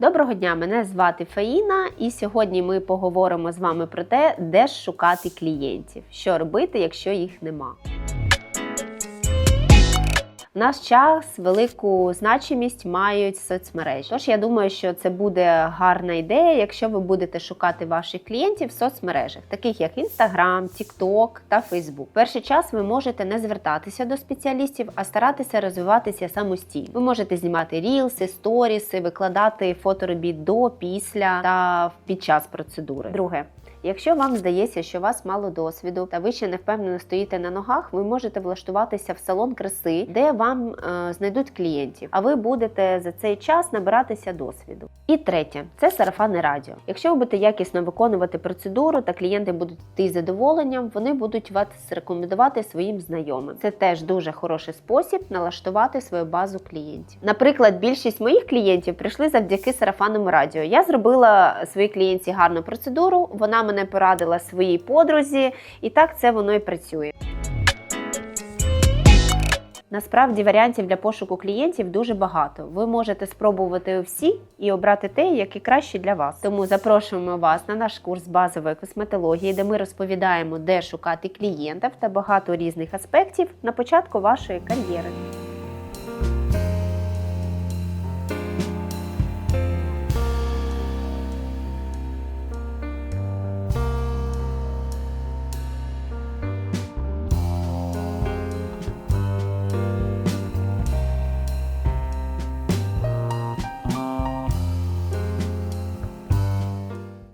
Доброго дня, мене звати Фаїна, і сьогодні ми поговоримо з вами про те, де ж шукати клієнтів, що робити, якщо їх нема. Наш час велику значимість мають соцмережі. Тож я думаю, що це буде гарна ідея, якщо ви будете шукати ваших клієнтів в соцмережах, таких як Instagram, TikTok та Facebook. Перший час ви можете не звертатися до спеціалістів, а старатися розвиватися самостійно. Ви можете знімати рілси, сторіси, викладати фоторобіт до, після та під час процедури. Друге. Якщо вам здається, що у вас мало досвіду та ви ще не впевнено стоїте на ногах, ви можете влаштуватися в салон краси, де вам е, знайдуть клієнтів, а ви будете за цей час набиратися досвіду. І третє це сарафанне радіо. Якщо ви будете якісно виконувати процедуру та клієнти будуть йти з задоволенням, вони будуть вас рекомендувати своїм знайомим. Це теж дуже хороший спосіб налаштувати свою базу клієнтів. Наприклад, більшість моїх клієнтів прийшли завдяки сарафанному радіо. Я зробила своїй клієнтці гарну процедуру. Вона мене порадила своїй подрузі, і так це воно і працює. Насправді варіантів для пошуку клієнтів дуже багато. Ви можете спробувати всі і обрати те, яке краще для вас. Тому запрошуємо вас на наш курс базової косметології, де ми розповідаємо, де шукати клієнтів та багато різних аспектів на початку вашої кар'єри.